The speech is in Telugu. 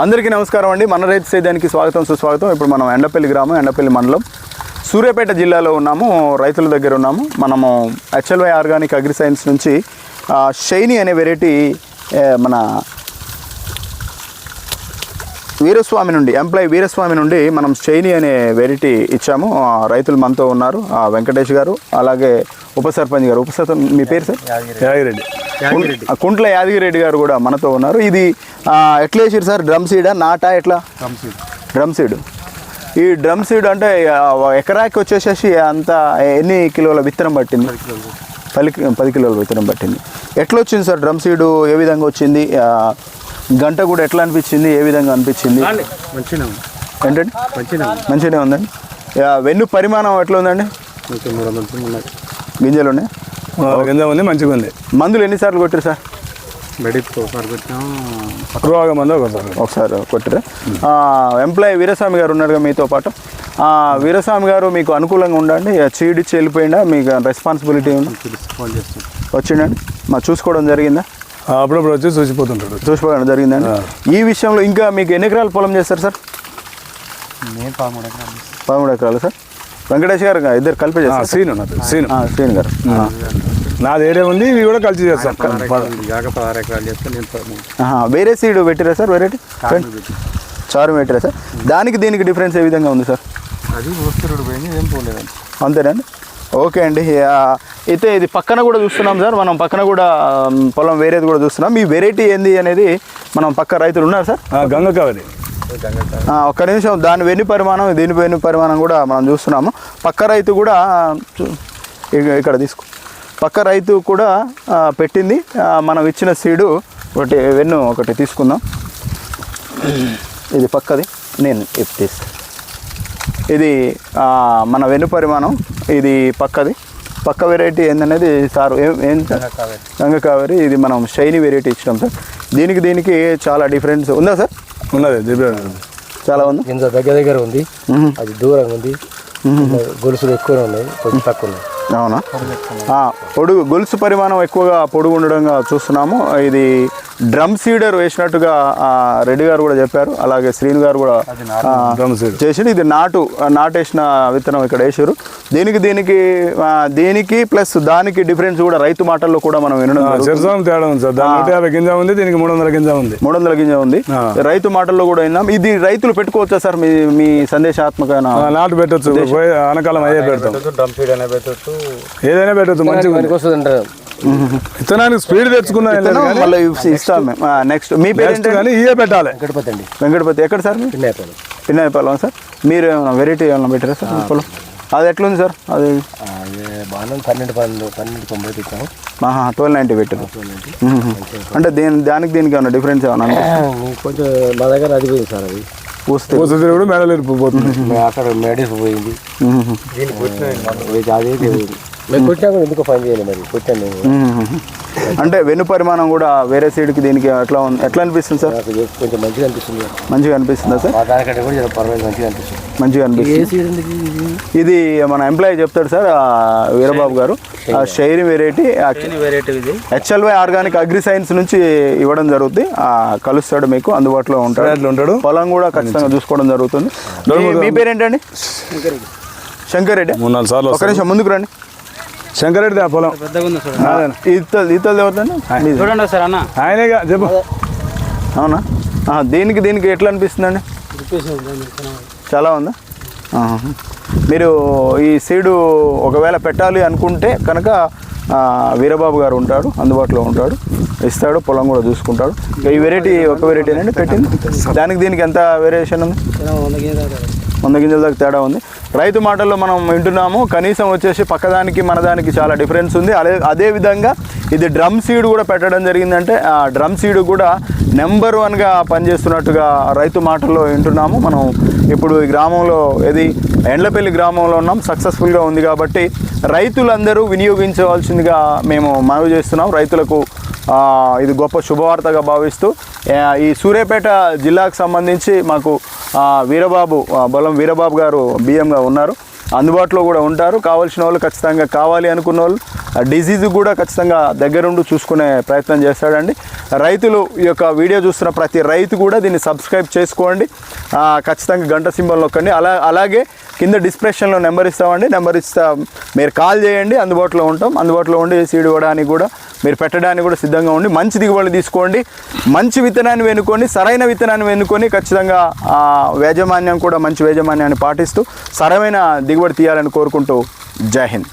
అందరికీ నమస్కారం అండి. మన రైతు సేద్యానికి స్వాగతం సుస్వాగతం. ఇప్పుడు మనం ఎండపల్లి గ్రామం ఎండపల్లి మండలం. సూర్యాపేట జిల్లాలో ఉన్నాము రైతుల దగ్గర ఉన్నాము. మనము హెచ్ఎల్వై ఆర్గానిక్ అగ్రి సైన్స్ నుంచి షైనీ అనే వెరైటీ మన వీరస్వామి నుండి ఎంప్లాయ్ వీరస్వామి నుండి మనం షైనీ అనే వెరైటీ ఇచ్చాము. రైతులు మనతో ఉన్నారు. ఆ, వెంకటేష్ గారు అలాగే ఉప సర్పంచ్ గారు. ఉప సర్పంచ్ మీ పేరు సార్? యాగిరెడ్డి. కుంట్ల యాదగిరెడ్డి గారు కూడా మనతో ఉన్నారు. ఇది ఎట్లా వేసారు సార్ డ్రమ్ సీడా నాటా ఎట్లా? Drum seed. ఈ డ్రమ్ సీడ్ అంటే ఎకరాకి వచ్చేసేసి అంత ఎన్ని కిలోల విత్తనం పట్టింది? పది పది కిలోల విత్తనం పట్టింది. ఎట్లా వచ్చింది సార్ డ్రమ్ సీడు? ఏ విధంగా వచ్చింది? గంట కూడా ఎట్లా అనిపించింది? ఏ విధంగా అనిపించింది? ఏంటండి? మంచిగా మంచిగానే ఉందండి. వెన్ను పరిమాణం ఎట్లా ఉందండి? గింజలు ఉన్నాయి. కింద ఉంది మంచిగా ఉంది. మందులు ఎన్నిసార్లు కొట్టారు సార్? మెడిక్ ఒకసారి రోగ మంది ఒకసారి ఒకసారి కొట్టిరా. ఎంప్లాయీ వీరస్వామి గారు ఉన్నారుగా మీతో పాటు. ఆ, వీరస్వామి గారు మీకు అనుకూలంగా ఉండండి. చీడిచ్చి వెళ్ళిపోయిందా మీకు రెస్పాన్సిబిలిటీ వచ్చిండండి. మా చూసుకోవడం జరిగిందా? అప్పుడప్పుడు వచ్చి చూసిపోతుంటాడు. చూసుకోవడం జరిగిందండి. ఈ విషయంలో ఇంకా మీకు ఎన్ని ఎకరాలు పొలం చేస్తారు సార్? పదమూడు ఎకరాలు సార్. వెంకటేష్ గారు ఇద్దరు కలిపి చేస్తారు సీన్ ఉన్నది సీన్ ఆ, శ్రీని గారు. నాది ఏరియా ఉంది ఇవి కూడా కలిసి చేస్తాం. వేరే సీడ్ పెట్టిరా సార్? వెరైటీ? చారు పెట్టిరా సార్? దానికి దీనికి డిఫరెన్స్ ఏ విధంగా ఉంది సార్? అది ఏం పోలేదండి. అంతేనండి ఓకే అండి. అయితే ఇది పక్కన కూడా చూస్తున్నాం సార్. మనం పక్కన కూడా పొలం వేరేది కూడా చూస్తున్నాం. ఈ వెరైటీ ఏంది అనేది మనం పక్క రైతులు ఉన్నారు సార్? గంగ కావాలి. ఒక్క నిమిషం. దాని వెన్ను పరిమాణం దీని వెన్ను పరిమాణం కూడా మనం చూస్తున్నాము. పక్క రైతు కూడా ఇక్కడ తీసుకో. పక్క రైతు కూడా పెట్టింది. మనం ఇచ్చిన సీడు ఒకటి వెన్ను ఒకటి తీసుకుందాం. ఇది పక్కది. నేను ఇది తీస్తా. ఇది మన వెన్ను పరిమాణం. ఇది పక్కది. పక్క వెరైటీ ఏందనేది సార్ ఏం గంగ కావేరి. ఇది మనం షైనీ వెరైటీ ఇచ్చినాం సార్. దీనికి దీనికి చాలా డిఫరెన్స్ ఉందా సార్? ఉన్నది చాలా ఉందా? కింద దగ్గర దగ్గర ఉంది. అది దూరంగా ఉంది. గొలుసులు ఎక్కువనే ఉన్నాయి కొంచెం తక్కువ ఉన్నాయి. అవునా? ఆ, పొడుగు గొలుసు పరిమాణం ఎక్కువగా పొడుగు ఉండడంగా చూస్తున్నాము. ఇది డ్రమ్ సీడర్ వేసినట్టుగా రెడ్డి గారు కూడా చెప్పారు. అలాగే శ్రీను గారు కూడా ఆ, డ్రమ్ సీడ్. చేసి ఇది నాటు నాటేసిన విత్తనం ఇక్కడ వేసారు దీనికి దీనికి దీనికి ప్లస్ దానికి డిఫరెన్స్ కూడా రైతు మాటల్లో కూడా మనం వినడం తేడా ఉంది సార్. నూట యాభై గింజ ఉంది దీనికి మూడు వందల గింజ ఉంది. మూడు వందల గింజ ఉంది. రైతు మాటల్లో కూడా విన్నాం. ఇది రైతులు పెట్టుకోవచ్చా సార్? మీ మీ సందేశాత్మకమైన ఆ, నాటు పెట్టచ్చు. పోయి అనకాలం అయ్యే పెడతాం. ఏదైనా పెట్టచ్చు మంచిగా విత్తనానికి స్పీడ్ తెచ్చుకున్నా మళ్ళీ ఇస్తాం మేము. నెక్స్ట్ మీ పేరు నెక్స్ట్ కానీ ఇవే పెట్టాలి. గణపతి అండి. వెంకటపతి. ఎక్కడ సార్ మీరు? పిన్నైపోయింది పిన్నాయపాలెం సార్? మీరు ఏమైనా వెరైటీ ఏమైనా పెట్టారా సార్? పొలం? అది ఎట్లుంది సార్? అది అది బాగానే పన్నెండు పన్నెండు పన్నెండు తొంభై ఆహా ట్వెల్వ్ నైంటీ పెట్టారు. అంటే దేని దానికి దీనికి ఏమైనా డిఫరెన్స్ ఏమైనా ఉందా? కొంచెం మా దగ్గర అది పోయింది సార్ అది. పూస్తే. పూస తిరుగుడు మెడలు ఇరిపోతుంది అక్కడ మెడిస్ పోయింది. అదే పోయింది మేము కొట్టినా కూడా ఎందుకో పని చేయలేదు మరి. కొట్టాను. అంటే వెన్ను పరిమాణం కూడా వేరే సైడ్కి దీనికి ఎట్లా ఉంది ఎట్లా అనిపిస్తుంది సార్? నాకు ఇది కొంచెం మంచిగా అనిపిస్తుంది మంచిగా అనిపిస్తుందా సార్? మా దానికంటే కూడా చాలా పర్వాలేదు మంచిగా అనిపిస్తుంది. మంచిగా ఇది? మన ఎంప్లాయీ చెప్తాడు సార్ ఆ, వీరబాబు గారు. ఆ షైరీ వెరైటీ వెరైటీ ఇది. హెచ్ఎల్వై ఆర్గానిక్ అగ్రి సైన్స్ నుంచి ఇవ్వడం జరుగుతుంది ఆ, కలుస్తాడు మీకు అందుబాటులో ఉంటాడు. అట్లా ఉంటాడు. పొలం కూడా ఖచ్చితంగా చూసుకోవడం జరుగుతుంది. మీ- మీ పేరేంటండి? శంకర్ రెడ్డి. మూడు నాలుగు సార్లు ఒక నిమిషం ముందుకు రండి. శంకరెడ్డి ఆ పొలం. ఇతలు ఇతలు ఎవరిదండి మీది. చూడండి సార్ అన్న. ఆయనేగా చెప్పు. అవునా? ఆ, దీనికి దీనికి ఎట్లా అనిపిస్తుందండి? చాలా ఉందా. మీరు ఈ సీడు ఒకవేళ పెట్టాలి అనుకుంటే కనుక ఆ, వీరబాబు గారు ఉంటాడు అందుబాటులో ఉంటాడు ఇస్తాడు పొలం కూడా చూసుకుంటాడు. ఈ వెరైటీ ఒక వెరైటీ అండి పెట్టింది? దానికి దీనికి ఎంత వేరియేషన్ ఉంది? వంద గింజల దాకా తేడా ఉంది. రైతు మాటల్లో మనం వింటున్నాము. కనీసం వచ్చేసి పక్కదానికి మనదానికి చాలా డిఫరెన్స్ ఉంది. అదే అదే విధంగా ఇది డ్రమ్ సీడ్ కూడా పెట్టడం జరిగిందంటే ఆ డ్రమ్ సీడ్ కూడా నెంబర్ వన్గా పనిచేస్తున్నట్టుగా రైతు మాటల్లో వింటున్నాము. మనం ఇప్పుడు ఈ గ్రామంలో ఇది ఎండ్లపల్లి గ్రామంలో ఉన్నాం. సక్సెస్ఫుల్గా ఉంది కాబట్టి రైతులందరూ వినియోగించవలసిందిగా మేము మనవి చేస్తున్నాం. రైతులకు ఇది గొప్ప శుభవార్తగా భావిస్తూ ఈ సూర్యాపేట జిల్లాకు సంబంధించి మాకు వీరబాబు బలం వీరబాబు గారు బియ్యంగా ఉన్నారు. అందుబాటులో కూడా ఉంటారు. కావాల్సిన వాళ్ళు ఖచ్చితంగా కావాలి అనుకున్న వాళ్ళు డిసీజ్ కూడా ఖచ్చితంగా దగ్గరుండి చూసుకునే ప్రయత్నం చేస్తాడండి. రైతులు ఈ యొక్క వీడియో చూస్తున్న ప్రతి రైతు కూడా దీన్ని సబ్స్క్రైబ్ చేసుకోండి. ఖచ్చితంగా గంట సింబల్ నొక్కండి. అలా అలాగే కింద డిస్క్రిప్షన్లో నెంబర్ ఇస్తామండి. నెంబర్ ఇస్తా మీరు కాల్ చేయండి. అందుబాటులో ఉంటాం. అందుబాటులో ఉండి సీడ్ ఇవ్వడానికి కూడా మీరు పెట్టడానికి కూడా సిద్ధంగా ఉండి మంచి దిగుబడి తీసుకోండి. మంచి విత్తనాన్ని వెనుకొని సరైన విత్తనాన్ని వెనుకొని ఖచ్చితంగా యాజమాన్యం కూడా మంచి యాజమాన్యాన్ని పాటిస్తూ సరైన దిగుబడి తీయాలని కోరుకుంటూ జై హింద్.